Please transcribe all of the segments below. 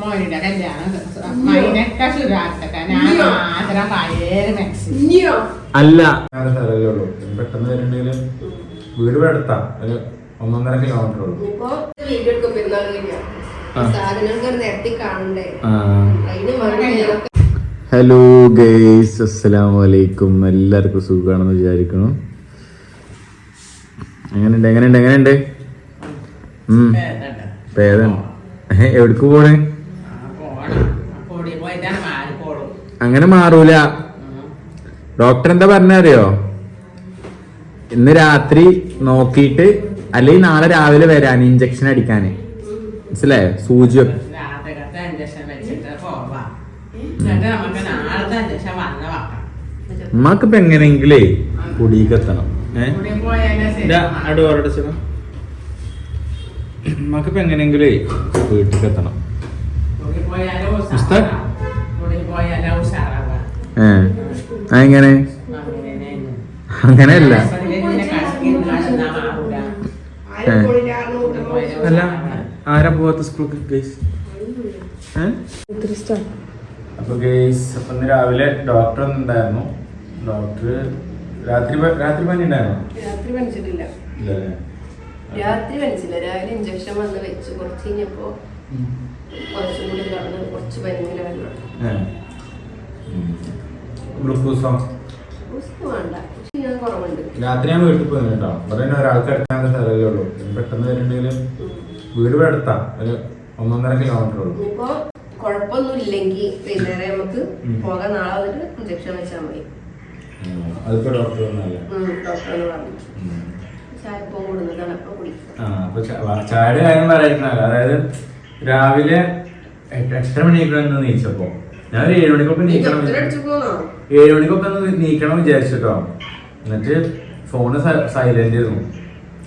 മോനിന്റെ കല്യാണം മൈനൊക്കെ ശുരാക്കട്ടെ ഞാൻ മാത്രം പഴയ മാക്സി ഇനിയോ? അല്ല. സ്ഥലമല്ലേ ഉള്ളൂ. പെട്ടെന്ന് വരുന്നുണ്ടെങ്കിൽ വീട് അടുത്താ. ഒരു ഒന്നൊന്നര കിലോമീറ്റർ ഉള്ളൂ. ഇപ്പോ വീഡിയോ എടുക്കും പെരുന്നാൾ. സാധനങ്ങൾ നേരത്തെ കാണണ്ടേ. അതിന് ഹലോ ഗൈസ് അസ്സലാമു അലൈക്കും എല്ലാവർക്കും സുഖമാണെന്ന് വിചാരിക്കുന്നു. എങ്ങനെയുണ്ട്? എങ്ങനെയുണ്ട്? എങ്ങനെയുണ്ട്? ഉം. പേദം എവിടേക്ക് പോണേ? അങ്ങനെ മാറൂല. ഡോക്ടർ എന്താ പറഞ്ഞറിയോ? ഇന്ന് രാത്രി നോക്കിയിട്ട് അല്ലെങ്കിൽ നാളെ രാവിലെ വരാൻ ഇഞ്ചക്ഷൻ അടിക്കാന്. മനസ്സിലായോ? സൂചി ഉമ്മക്ക് ഇപ്പൊ എങ്ങനെയെങ്കിലേ കുടിയിക്കെത്തണം ഏഹ് പൊടി പോയാലേ ശരി. ഉമ്മാക്കിപ്പോ എങ്ങനെയെങ്കിലേ എത്തണം. അങ്ങനെയാണ്. അങ്ങനെയല്ല. അല്ല. ആരാ പോവാത്ത സ്കൂൾക്ക് ഗൈസ് അപ്പൊ ഗേസ് അപ്പൊ ഇന്ന് രാവിലെ ഡോക്ടർ ഒന്നുണ്ടായിരുന്നു ഡോക്ടർ രാത്രി രാത്രി പനി ഉണ്ടായിരുന്നു? രാത്രി പനിച്ചിട്ടില്ല. രാത്രി പനിച്ചില്ല. രാവിലെ ഇഞ്ചക്ഷൻ വന്ന് വെച്ച്. കുറച്ച് കഴിഞ്ഞപ്പോ കുറച്ചും കൂടി കടന്ന് കുറച്ച് പനിങ്ങനെ വരണം ഗ്ലൂക്കോസോ? ഉസ്ക് വേണ്ട. പക്ഷെ ഞാൻ കുറവുണ്ട്. രാത്രി ഞാൻ വീട്ടിൽ കേട്ടോ ഇവിടെ തന്നെ ഒരാൾക്ക് എടുക്കാൻ സ്ഥലമല്ലേ ഉള്ളൂ. പെട്ടെന്ന് വരുന്നുണ്ടെങ്കിൽ വീട് ഇവിടെ അടുത്താ. ഒരു ഒന്നൊന്നര കിലോമീറ്റർ ഉള്ളൂ. ചായ കുഴപ്പമൊന്നും ഇല്ലെങ്കിൽ വൈകുന്നേരം നമുക്ക് ഉം. പോകാൻ നാളെ വന്നിട്ട് ഇഞ്ചക്ഷൻ വെച്ചാൽ മതി. അതിപ്പോ ഡോക്ടർ ഒന്നല്ലേ ഡോക്ടറിന് പറഞ്ഞു. ചായപ്പം കൂടുന്ന തണുപ്പം കുടിക്കും ആ അപ്പൊ ച- വ- ചായയുടെ കാര്യം പറയാതിരിക്കണല്ലോ അതായത് രാവിലെ എത്ര എട്ടര മണിയൊക്കെ നീച്ചപ്പോ. ഞാൻ ഒരു ഏഴ് മണിക്കൊക്കെ നീക്കണം ഏഴുമണിക്കൊപ്പം ഏഴ് നീക്കണം വിചാരിച്ചിട്ടോ. എന്നിട്ട് ഫോണ് സൈലന്റ് ചെയ്തു.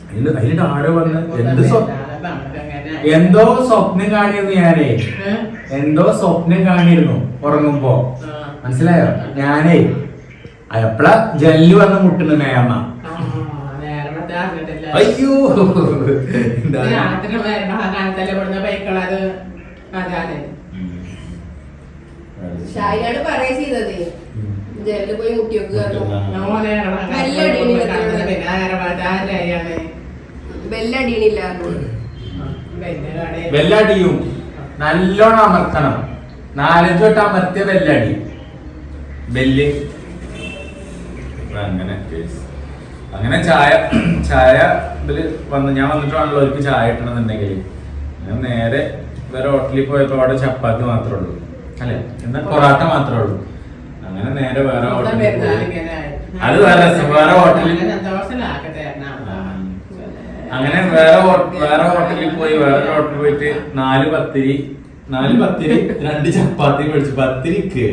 അതിന് അതിന്റെ ആരോ വന്ന് എന്ത്. എന്തോ സ്വപ്നം കാണിയിരുന്നു ഞാനേ. എന്തോ സ്വപ്നം കാണിയിരുന്നു ഉറങ്ങുമ്പോ. മനസ്സിലായോ? ഞാനേ എപ്പളാ ജല്ലി വന്ന് മുട്ടുന്നു മേയമ്മ. ആ, നേരത്തെ അറിഞ്ഞിട്ടില്ല. അയ്യോ. എന്താ ഷായിയാണ് പറയാ ചെയ്തത്. ജയിലിൽ പോയി മുട്ടിയൊക്കെ ബെല്ലടിയും. നല്ലോണം അമർത്തണം. നാലഞ്ച് തൊട്ട് അമർത്തിയ ബെല്ലടി. ബെല്ല്. അങ്ങനെ case. അങ്ങനെ ചായ ചായ ഇതിൽ വന്ന് ഞാൻ വന്നിട്ടാണല്ലോ അവർക്ക് ചായ കിട്ടണമെന്നുണ്ടെങ്കിൽ ഞാൻ നേരെ വേറെ ഹോട്ടലിൽ പോയപ്പോ അവിടെ ചപ്പാത്തി മാത്രമേ ഉള്ളൂ. അല്ലെ? എന്നാൽ പൊറാട്ട മാത്രമേ ഉള്ളൂ. അങ്ങനെ നേരെ വേറെ ഹോട്ടലിൽ പോയി. അത് വേറെ. വേറെ ഹോട്ടലിൽ അങ്ങനെ വേറെ വേറെ ഹോട്ടലിൽ പോയി വേറെ ഹോട്ടലിൽ പോയിട്ട് നാല് പത്തിരി നാല് പത്തിരി രണ്ട് ചപ്പാത്തി മേടിച്ചു. പത്തിരിക്ക്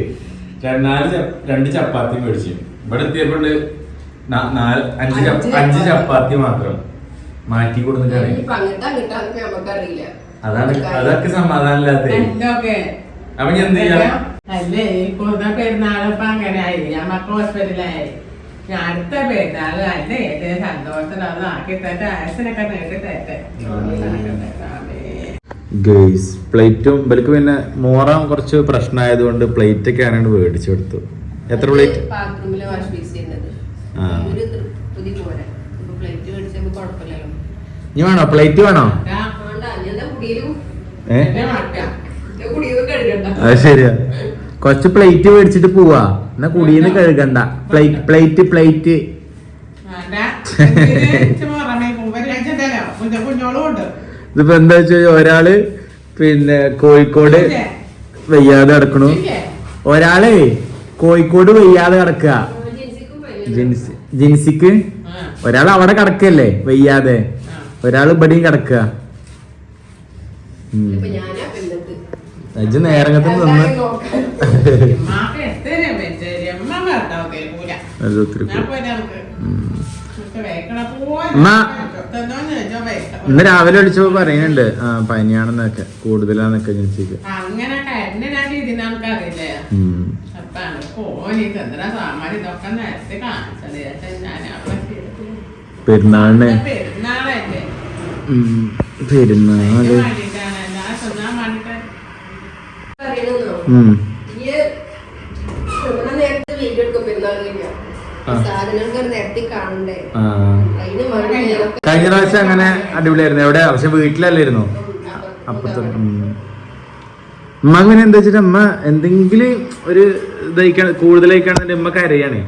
നാല് രണ്ട് ചപ്പാത്തി മേടിച്ചു. ഇവിടെ എത്തിയപ്പോണ്ട് അഞ്ച് അഞ്ച് അഞ്ച് ചപ്പാത്തി. മാത്രം മാറ്റി അതാണ് അതൊക്കെ സമാധാനമില്ലാത്ത അപ്പൊ ഞാൻ എന്ത് ചെയ്യാം? അല്ലേ ഈ കൊന്ന പെരുന്നാളിപ്പോ അങ്ങനെ ആയി. മക്കൾ ഹോസ്പിറ്റലായി ഞാൻ അടുത്ത പെരുന്നാൾ അല്ലേ ഏറ്റവും അത് ആക്കി തട്ടെ ആയസിനൊക്കെ നേടി തട്ടെ ഗേസ് പ്ലേറ്റും ഇവർക്ക് പിന്നെ മോറാൻ കുറച്ച് പ്രശ്നമായതുകൊണ്ട് പ്ലേറ്റ് ഒക്കെ ആണെങ്കിൽ മേടിച്ചു കൊടുത്തു. എത്ര പ്ലേറ്റ്? ബാത്റൂമിൽ വാഷ് ബേസ് ചെയ്യുന്നത്. ഒരു തൃപ്തി പോലെ ഇപ്പൊ പ്ലേറ്റ് മേടിച്ചപ്പോ കുഴപ്പമില്ലല്ലോ. ഇനി വേണോ? പ്ലേറ്റ് വേണോ? അത് ശരിയാ. കുറച്ച് പ്ലേറ്റ് മേടിച്ചിട്ട് പോവാ. എന്നാ കുടിയെന്ന് കഴുകണ്ട. പ്ലേറ്റ് പ്ലേറ്റ് പ്ലേറ്റ് ഇതിപ്പോ എന്താ വെച്ച് ഒരാൾ പിന്നെ കോഴിക്കോട് വെയ്യാതെ കിടക്കണു. ഒരാൾ കോഴിക്കോട് വെയ്യാതെ കിടക്കുക. ജിൻസി ജിൻസിക്ക് ഒരാൾ അവിടെ കിടക്കല്ലേ വയ്യാതെ. ഒരാൾ ഇവിടെയും കിടക്കുക. അജ് നേരങ്ങത്ത് നിന്ന് ഇന്ന് രാവിലെ വിളിച്ചപ്പോ പറയുന്നുണ്ട് ആ പനിയാണെന്നൊക്കെ കൂടുതലാന്നൊക്കെ ജിൻസിക്ക് അങ്ങനെ പെരുന്നാളിന്. പെരുന്നാൾ. കഴിഞ്ഞാ പ്രാവശ്യം അങ്ങനെ അടിപൊളിയായിരുന്നു. എവിടെ? പക്ഷെ വീട്ടിലല്ലായിരുന്നു? അപ്പുറത്ത്. ഉമ്മക്ക് അങ്ങനെ എന്താ വെച്ചിട്ട് അമ്മ എന്തെങ്കിലും ഒരു ഇതായിക്കാണ് കൂടുതലായിക്കാണെന്നുണ്ടെങ്കിൽ ഉമ്മ കരയാണ്.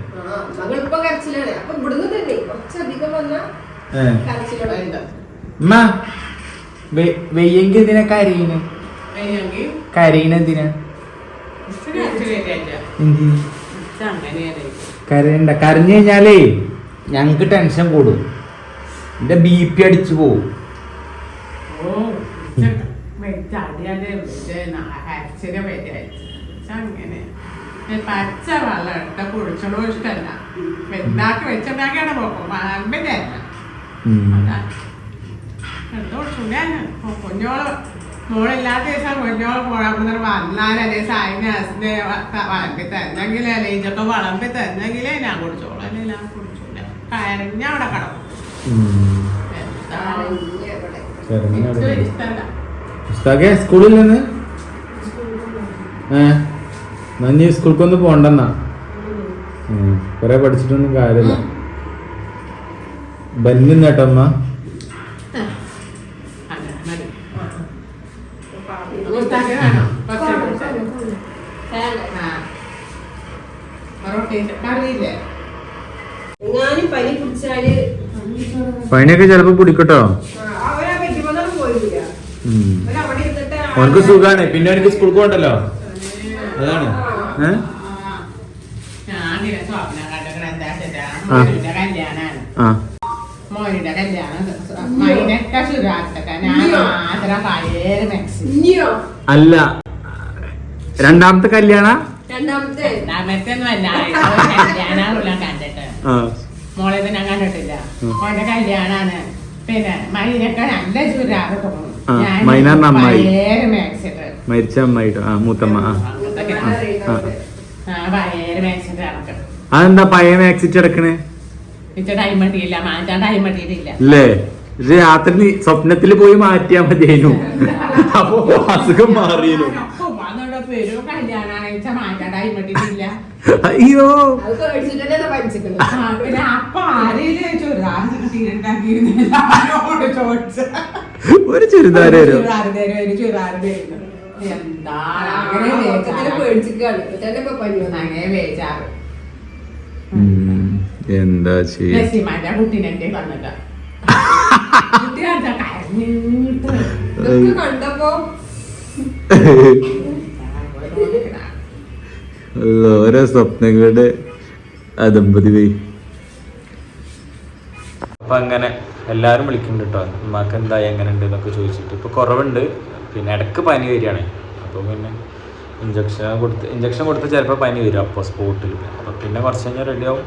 വെയ്യെങ്കി ഉമ്മ വെയ്യെങ്കിൽ എന്തിനാ കരയിന് കരയിന് എന്തിനാ? കരയണ്ട. കരഞ്ഞു കഴിഞ്ഞാലേ ഞങ്ങക്ക് ടെൻഷൻ കൂടും. എന്റെ ബി പി അടിച്ചു പോവും. ഇച്ച് വെച്ച് അങ്ങനെ ഈ പച്ച വെള്ളം എടുത്ത കുടിച്ചണോ ഇഷ്ടമല്ല ഉണ്ടാക്കി വെച്ചുണ്ടാക്കിയാണ് പോക്കും. അല്ല. അതാ. എന്തോ കുഞ്ഞോൾ മോളില്ലാത്ത ദിവസം കുഞ്ഞോൾ പോഴാകുന്ന വന്നാലല്ലേ സായിനെ വളമ്പി തന്നെങ്കിൽ അല്ലെ ഇതൊക്കെ വളമ്പി തന്നെങ്കിലേ ഞാൻ കുടിച്ചോളൂ. അല്ലെ ഞാൻ കുടിച്ചോളൂ കരഞ്ഞ അവിടെ കിടക്കും. ഇഷ്ടമല്ല ഉസ്താദെ സ്കൂളിൽ നിന്ന്? ഏ? നന്ദി സ്കൂൾക്കൊന്നും പോണ്ടെന്നാ? കൊറേ പഠിച്ചിട്ടൊന്നും കാര്യമില്ല. ബന്നിന്നേട്ടോ കേട്ടമ്മ പനിയൊക്കെ ചിലപ്പോ ഉസ്താദിന് അവനക്ക് സുഖാണ്. പിന്നെ അവനക്ക് സ്കൂൾക്ക് പോകണ്ടല്ലോ? അതാണ്. കല്യാണം അല്ല. രണ്ടാമത്തെ കല്യാണ? രണ്ടാമത്തെ. മോളെ ഞാൻ കണ്ടിട്ടില്ല. മോന്റെ കല്യാണാണ്. പിന്നെ മൈനൊക്കെ നല്ല ചുരാറ് തോന്നും ആ, ഞാൻ മൈന പറഞ്ഞ അമ്മായി. മരിച്ച അമ്മായിട്ടോ? ആ മൂത്തമ്മ. ആ. അതെന്താ പഴയ മാക്സിറ്റ് കിടക്കണേ? ടൈം കിട്ടിയിട്ടില്ല. അല്ലേ രാത്രി നീ സ്വപ്നത്തിൽ പോയി മാറ്റിയാ മതിയേനു അപ്പൊ അസുഖം മാറിയേനു കിട്ടിയിട്ടില്ല. അയ്യോ. അപ്പൊ ആരെയും ചോദിച്ചു. ഒരു ചുരിദാർ തരും വന്നു എന്താ കണ്ടപ്പോ ഓരോ സ്വപ്നങ്ങളുടെ അതമ്പതി പോയി അപ്പൊ അങ്ങനെ എല്ലാരും വിളിക്കുന്നുണ്ട് കേട്ടോ ഉമ്മാക്ക് എന്തായി എങ്ങനെ ഉണ്ട് എന്നൊക്കെ ചോദിച്ചിട്ട്. ഇപ്പൊ കുറവുണ്ട്. പിന്നെ ഇടയ്ക്ക് പനി വരികയാണ്. അപ്പോൾ പിന്നെ ഇഞ്ചക്ഷൻ കൊടുത്ത് ഇഞ്ചക്ഷൻ കൊടുത്ത് ചിലപ്പോൾ പനി വരും അപ്പോൾ സ്പോട്ടിൽ അപ്പോൾ പിന്നെ കുറച്ച് കഴിഞ്ഞാൽ റെഡിയാവും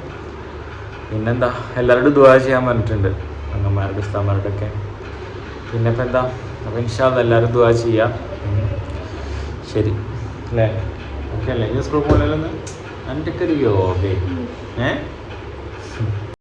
പിന്നെന്താ എല്ലാവരോടും ദുവാ ചെയ്യാൻ പറഞ്ഞിട്ടുണ്ട്. അംഗന്മാരുടെ ഉസ്താമാരുടെ ഒക്കെ. പിന്നെ ഇപ്പം എന്താ അപ്പോൾ ഇൻഷാല്ല എല്ലാവരും ദുവാ ചെയ്യാം. ശരി. അല്ലേ? ഓക്കെ അല്ലേ? ഇനി സ്കൂൾ പോലെയൊന്ന് എന്റെ ഒക്കെ ഒരു യോഗേ ഏ?